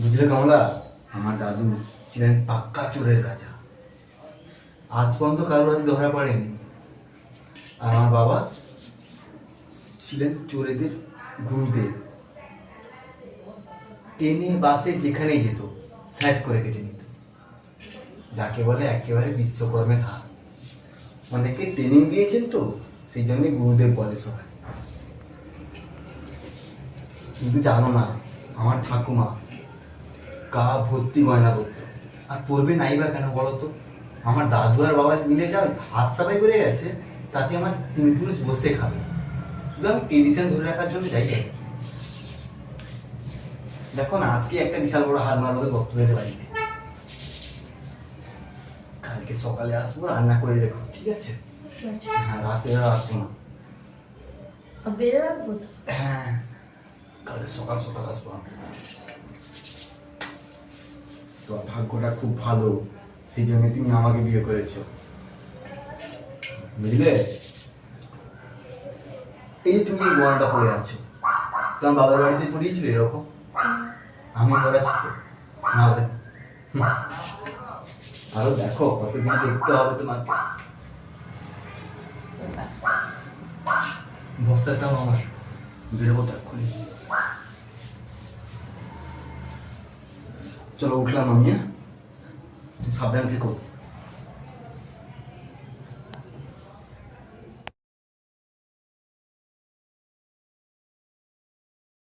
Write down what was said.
বুঝলে কমলা? আমার দাদু ছিলেন পাক্কা চোরের রাজা। আজ পর্যন্ত কারোর হাতে ধরা পড়েনি। আর আমার বাবা ছিলেন চোরেদের গুরুদেব। ট্রেনে বাসে যেখানেই যেত, সাইড করে কেটে নিত। যাকে বলে একেবারে বিশ্বকর্মের হাত। অনেকে ট্রেনিং দিয়েছেন তো, সেই জন্যই গুরুদেব বলে সবাই। কিন্তু জানো না, আমার ঠাকুমা গা ভর্তি গয়না করতো। আর পড়বে নাই বা কেন বলো তো? আমার দাদু আর বাবা মিলে যা হাত সাফাই করে গেছে তাতে আমার তিন পুরুষ বসে খাবে। শুধু আমি ট্রেডিশন ধরে রাখার জন্য যাই আর দেখো না আজকে একটা বিশাল বড় হাত মারবো ভক্তদের বাড়িতে কালকে সকালে আসব রান্না করে রেখো ঠিক আছে? হ্যাঁ রাতে আসব না। হ্যাঁ কালকে সকাল সকাল আসব আমি। তোমার ভাগ্যটা খুব ভালো, সেই জন্য তুমি আমাকে বিয়ে করেছ। বুঝলে? এই তুমি গয়নাটা পরে আছো। তোমার বাবার বাড়িতে পড়িয়েছিলে এরকম? আমি পড়াচ্ছি তো। আরও দেখো, কতদিন দেখতে হবে তোমাকে। বস্তাটাও আমার বেরোবো তো চলো উঠলাম আমি হ্যাঁ? তুমি সাবধান থেকো